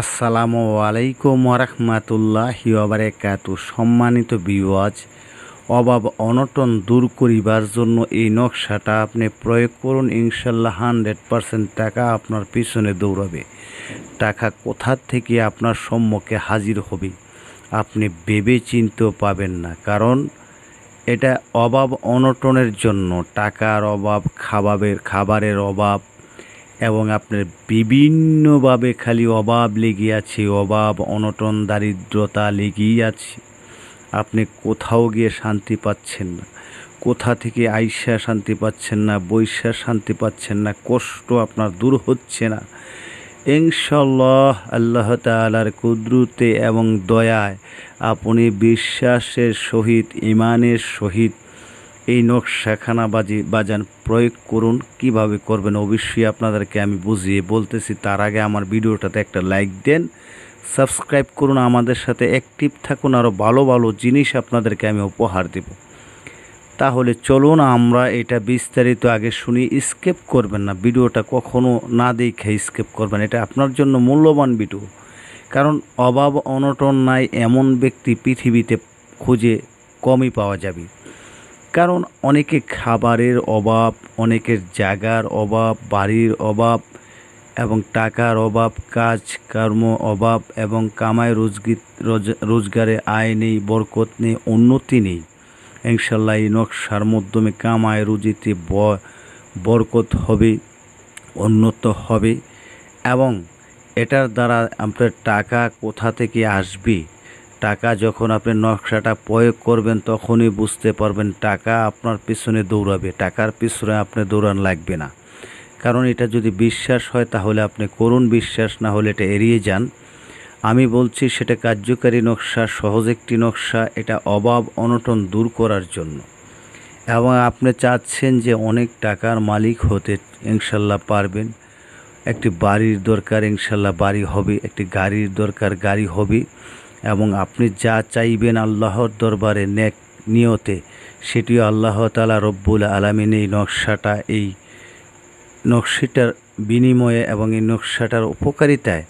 আসসালামু আলাইকুম ওরহমাতুল্লাহ বারাকাতু সম্মানিত বিওয়াজ অভাব অনটন দূর করিবার জন্য এই নকশাটা আপনি প্রয়োগ করুন, ইনশাল্লাহ হান্ড্রেড পারসেন্ট টাকা আপনার পিছনে দৌড়াবে। টাকা কোথা থেকে আপনার সম্মুখে হাজির হবে, আপনি ভেবে চিনতেও পাবেন না। কারণ এটা অভাব অনটনের জন্য, টাকার অভাব খাবারের খাবারের অভাব এবং আপনার বিভিন্নভাবে খালি অভাব লেগে আছে, অভাব, অনটন, দারিদ্রতা লেগেই আছে। আপনি কোথাও গিয়ে শান্তি পাচ্ছেন না। কোথা থেকে আইসা শান্তি পাচ্ছেন না বৈশা শান্তি পাচ্ছেন না, কষ্ট আপনার দূর হচ্ছে না। ইনশাল্লাহ আল্লাহ তালার কুদরতে এবং দয়ায় আপনি বিশ্বাসের সহিত ইমানের সহিত এই নকশাখানা বাজি বাজান প্রয়োগ করুন। কীভাবে করবেন? অবশ্যই আপনাদেরকে আমি বুঝিয়ে বলতেছি। তার আগে আমার ভিডিওটাতে একটা লাইক দেন। সাবস্ক্রাইব করুন আমাদের সাথে। অ্যাক্টিভ থাকুন। আরও ভালো ভালো জিনিস আপনাদেরকে আমি উপহার দেব। তাহলে চলুন, আমরা এটা বিস্তারিত আগে শুনি। স্কেপ করবেন না। ভিডিওটা কখনো না দেখে স্কেপ করবেন। এটা আপনার জন্য মূল্যবান ভিডিও কারণ অভাব, অনটন নাই। এমন ব্যক্তি পৃথিবীতে খুঁজে কমই পাওয়া যাবে। কারণ অনেকে খাবারের অভাব, অনেকের জায়গার অভাব, বাড়ির অভাব এবং টাকার অভাব, কাজ, কর্ম অভাব এবং কামাই রোজগি রোজগারে আয় নেই, বরকত নেই, উন্নতি নেই। ইনশাল্লাহ এই নকশার মাধ্যমে কামায় রুজিতে বরকত হবে, উন্নত হবে এবং এটার দ্বারা আপনার টাকা কোথা থেকে আসবে? টাকা যখন আপনি নকশাটা প্রয়োগ করবেন, তখনই বুঝতে পারবেন টাকা আপনার পিছনে দৌড়াবে। টাকার পিছনে আপনি দৌড়ান লাগবে না। কারণ এটা যদি বিশ্বাস হয়, তাহলে আপনি করুন বিশ্বাস, না হলে এটা এড়িয়ে যান। আমি বলছি, সেটা কার্যকারী নকশা, সহজ একটি নকশা, এটা অভাব, অনটন দূর করার জন্য। এবং আপনি চাচ্ছেন যে অনেক টাকার মালিক হতে ইনশাল্লাহ পারবেন। একটি বাড়ির দরকার ইনশাল্লাহ বাড়ি হবে, একটি গাড়ির দরকার গাড়ি হবে। এবং আপনি যা চাইবেন আল্লাহর দরবারে নেক নিয়তে, সেটিও আল্লাহ তালা রব্বুল আলমিন এই নকশাটা, এই নকশিটার বিনিময়ে এবং এই নকশাটার উপকারিতায়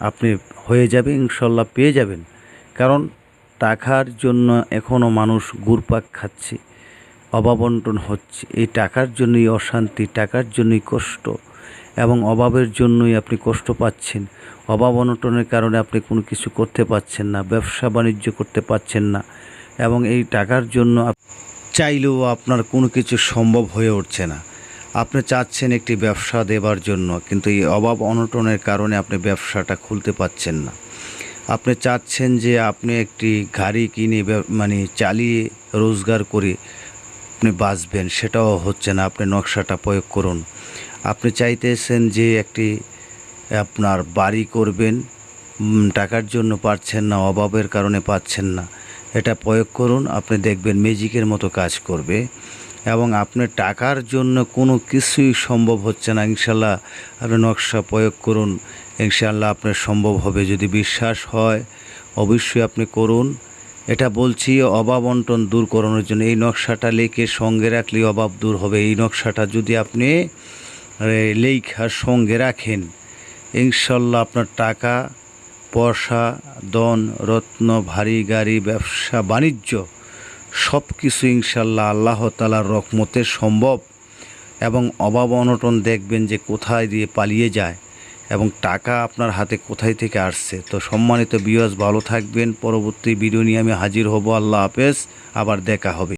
আপনি হয়ে যাবে ইনশাল্লাহ পেয়ে যাবেন। কারণ টাকার জন্য এখনও মানুষ গুরপাক খাচ্ছে অভাবন্টন হচ্ছে। এই টাকার জন্যই অশান্তি, টাকার জন্যই কষ্ট। এবং অভাবের জন্যই আপনি কষ্ট পাচ্ছেন। অভাব অনটনের কারণে আপনি কোনো কিছু করতে পারছেন না, ব্যবসা বাণিজ্য করতে পারছেন না এবং এই টাকার জন্য চাইলেও আপনার কোনো কিছু সম্ভব হয়ে উঠছে না। আপনি চাচ্ছেন একটি ব্যবসা দেবার জন্য, কিন্তু এই অভাব অনটনের কারণে আপনি ব্যবসাটা খুলতে পাচ্ছেন না। আপনি চাচ্ছেন যে আপনি একটি গাড়ি কিনে মানে চালিয়ে রোজগার করে আপনি বাঁচবেন, সেটাও হচ্ছে না। আপনি নকশাটা প্রয়োগ করুন। আপনি চাইতেছেন যে একটি, আপনার বাড়ি করবেন টাকার জন্য পাচ্ছেন না, অভাবের কারণে পাচ্ছেন না। এটা প্রয়োগ করুন, আপনি দেখবেন ম্যাজিকের মতো কাজ করবে। এবং আপনার টাকার জন্য কোনো কিছুই সম্ভব হচ্ছে না, ইনশাল্লাহ। আপনি নকশা প্রয়োগ করুন, ইনশাল্লাহ আপনার সম্ভব হবে। যদি বিশ্বাস হয়, অবশ্যই আপনি করুন। এটা বলছি, অভাব অন্টন দূর করানোর জন্য। এই নকশাটা লেখে সঙ্গে রাখলে অভাব দূর হবে। এই নকশাটা যদি আপনি লেখার সঙ্গে রাখেন। ইনশাল্লাহ আপনার টাকা, পয়সা দন রত্ন, ভারী গাড়ি, ব্যবসা, বাণিজ্য সব কিছু ইনশাল্লাহ আল্লাহ তালার রকমতে সম্ভব। এবং অভাব অনটন দেখবেন যে কোথায় দিয়ে পালিয়ে যায় এবং টাকা আপনার হাতে কোথায় থেকে আসছে। তো সম্মানিত বিয়স ভালো থাকবেন। পরবর্তী ভিডিও নিয়ে আমি হাজির হব। আল্লাহ হাফেজ। আবার দেখা হবে।